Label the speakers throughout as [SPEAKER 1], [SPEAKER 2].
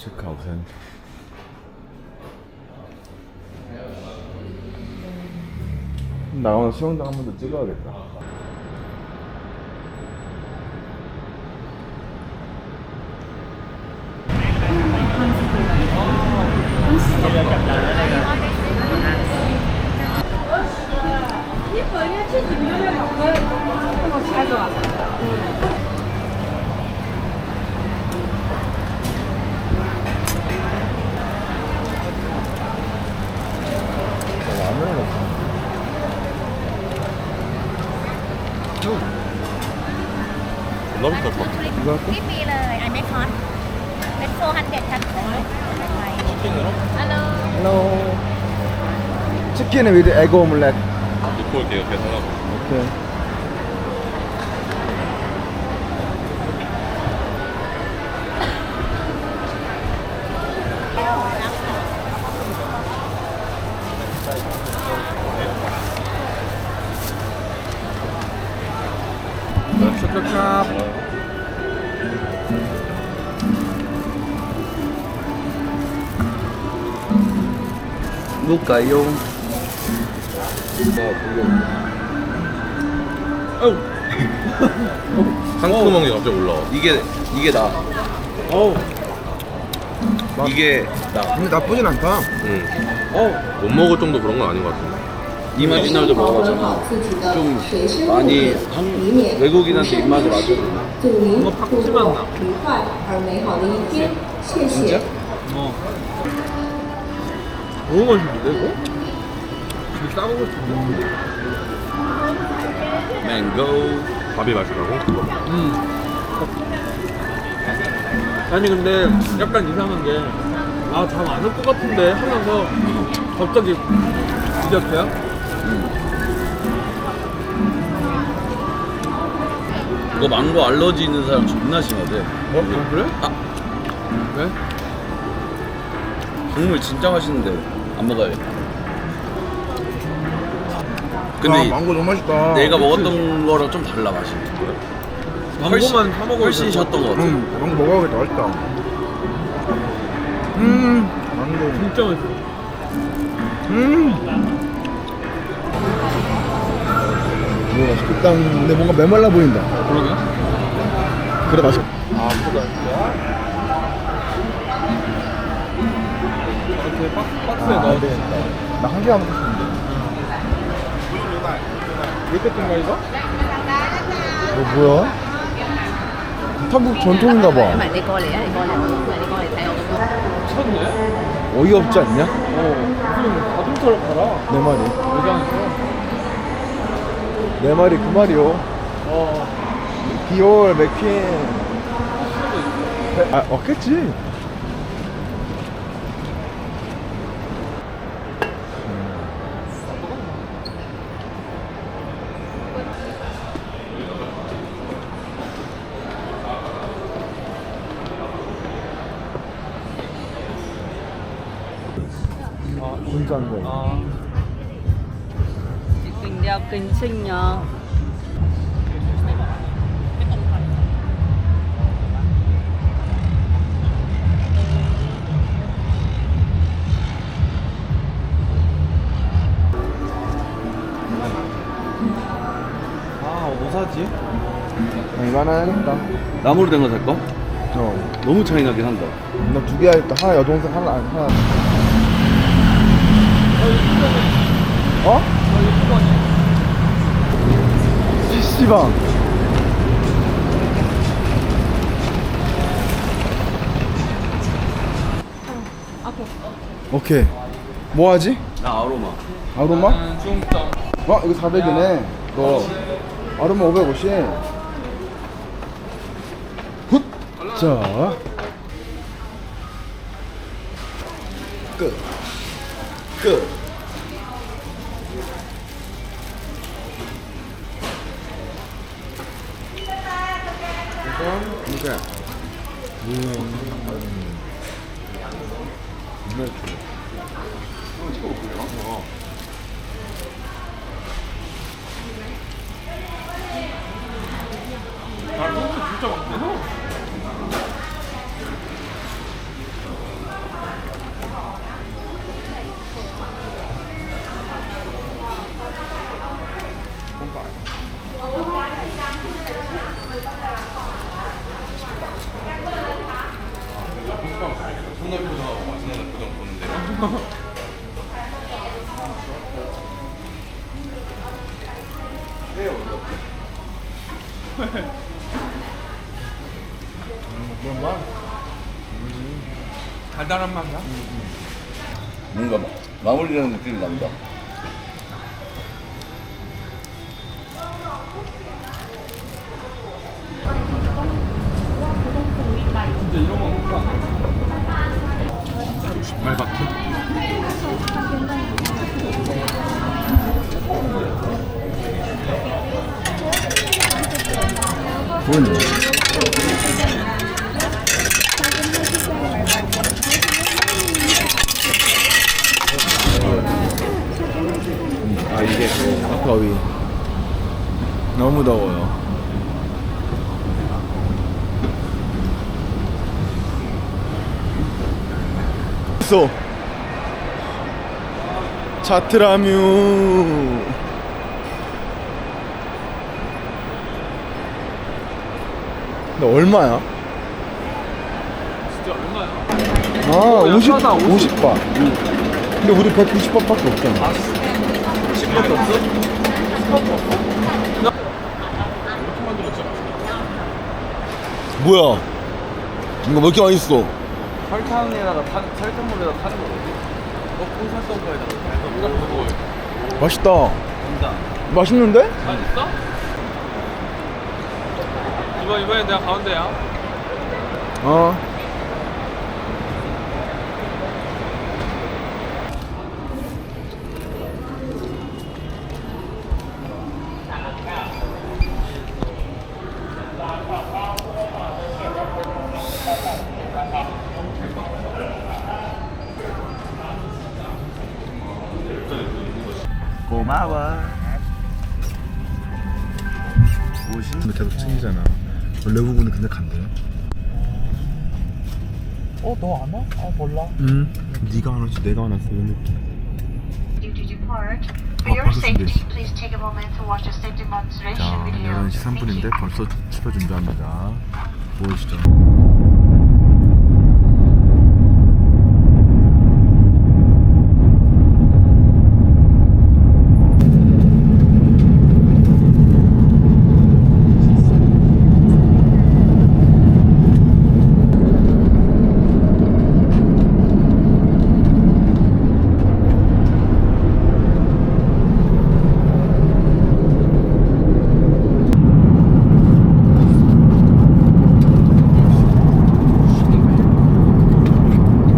[SPEAKER 1] 체크아웃은 나가면 수영장 한 번 더 찍어야겠다.
[SPEAKER 2] ลด
[SPEAKER 1] สดลด
[SPEAKER 3] ไม่มีเลยไอไม่คอสเป็นโฟฮันเด็ดชัดเลยฮัลโหล
[SPEAKER 1] ฮัลโหลชิคกี้เนี่ยวิ
[SPEAKER 2] ดีโอไอโก้มุล
[SPEAKER 1] เล็กจะเกี่
[SPEAKER 2] วเรื่องอ
[SPEAKER 1] โอเค 볼까요?
[SPEAKER 2] 아, 상큼한 게 갑자기 올라와. 이게 이게 나.
[SPEAKER 1] 어우
[SPEAKER 2] 이게 나.
[SPEAKER 1] 근데 나쁘진 않다.
[SPEAKER 2] 응. 어우 못 먹을 정도 그런 건 아닌 것 같은데.
[SPEAKER 4] 이마지날도 먹어봤잖아. 좀 많이 한, 외국인한테 입맛에 맞춰주나.
[SPEAKER 5] 뭔가 팍 찌맛나. 진짜? 어.
[SPEAKER 1] 너무 맛있는데 이거? 지금 싸먹을 수 있는데
[SPEAKER 4] 맹고.
[SPEAKER 2] 밥이 맛있다고?
[SPEAKER 6] 아니 근데 약간 이상한 게 아 잠 안 올 것 같은데 하면서 갑자기 뒤잡혀요?
[SPEAKER 4] 이거 망고 알러지 있는 사람 존나 심하대.
[SPEAKER 6] 어? 그래?
[SPEAKER 4] 아.
[SPEAKER 6] 왜?
[SPEAKER 4] 국물 진짜 맛있는데 안 먹어야겠다. 근데
[SPEAKER 1] 아, 망고 너무 맛있다.
[SPEAKER 4] 내가 먹었던 거랑 좀 달라 맛이.
[SPEAKER 6] 망고만 사 먹어도
[SPEAKER 4] 훨씬 셨던 것 같아.
[SPEAKER 1] 응 망고 먹어야겠다 맛있다. 음 망고.
[SPEAKER 6] 진짜 맛있어.
[SPEAKER 1] 음. 이거 맛있겠다. 근데 뭔가 메말라 보인다.
[SPEAKER 6] 그러게.
[SPEAKER 1] 그래 맛있 아 그거
[SPEAKER 6] 박스에
[SPEAKER 1] 아, 넣어야 되겠다. 나 한 개만 먹었는데.
[SPEAKER 6] 밑에 뜬거
[SPEAKER 1] 이거? 어, 뭐야? 한국 전통인가 봐.
[SPEAKER 6] 미쳤네?
[SPEAKER 1] 어이없지 않냐?
[SPEAKER 6] 어. 무슨 자동차로 가라.
[SPEAKER 1] 내 말이. 내 말이 그 말이요.
[SPEAKER 6] 어.
[SPEAKER 1] 비올 맥퀸. 아, 아 왔겠지. 진짜 안 돼.
[SPEAKER 6] 아 아뭐 사지?
[SPEAKER 1] 아, 이거 하나 해야겠다.
[SPEAKER 4] 나무로 된 거 살까?
[SPEAKER 1] 어.
[SPEAKER 4] 너무 차이 나긴 한다.
[SPEAKER 1] 나 두 개 하겠다. 하나 여동생, 하나, 하나. 어? PC방. 오케이. 뭐 하지?
[SPEAKER 4] 나 아로마.
[SPEAKER 1] 아로마?
[SPEAKER 6] 중점
[SPEAKER 1] 어, 이거 400이네. 너. 아로마 550. 훗! 자. 끝. 끝. 이건. 아
[SPEAKER 6] 소스 진짜 많구나
[SPEAKER 2] 보는데.
[SPEAKER 6] 달달한 맛이야?
[SPEAKER 4] 뭔가 마- 마무리라는 느낌이 납니다.
[SPEAKER 6] 말박해.
[SPEAKER 1] 아 이게 더위 너무 더워요 쏘 차트라뮤 근데 얼마야?
[SPEAKER 6] 진짜 얼마야?
[SPEAKER 1] 아
[SPEAKER 6] 야,
[SPEAKER 1] 50,
[SPEAKER 6] 싸다, 50.
[SPEAKER 1] 50바 근데 우리 190바밖에 없잖아
[SPEAKER 6] 10밖에 없어?
[SPEAKER 1] 뭐야 이거 왜 이렇게 맛있어
[SPEAKER 4] 설탕에다가 타, 설탕물에다 타는 거거든.
[SPEAKER 2] 어, 콩살떡거에다가
[SPEAKER 1] 맛있다 맛있는데?
[SPEAKER 6] 맛있어? 이번 이번에 내가 가운데야.
[SPEAKER 1] 어
[SPEAKER 4] 고마워.
[SPEAKER 1] 근데 계속 챙기잖아 원래 부분은 근데 간대요
[SPEAKER 6] 어, 너 안 와? 아, 몰라.
[SPEAKER 1] 응 네가 안 왔지 내가 안 왔어 이런 느낌
[SPEAKER 7] due to depart. For
[SPEAKER 1] Oh,
[SPEAKER 7] your
[SPEAKER 1] process
[SPEAKER 7] safety,
[SPEAKER 1] this.
[SPEAKER 7] please take a moment to watch the safety demonstration
[SPEAKER 1] 자
[SPEAKER 7] video.
[SPEAKER 1] 11시
[SPEAKER 7] Thank
[SPEAKER 1] 3분인데
[SPEAKER 7] you.
[SPEAKER 1] 벌써 출발 준비합니다 보이시죠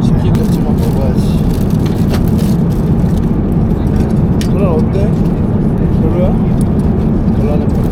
[SPEAKER 1] 치킨 같이만 먹어야지 콜라 어때? 별로야? 콜라는
[SPEAKER 6] 별로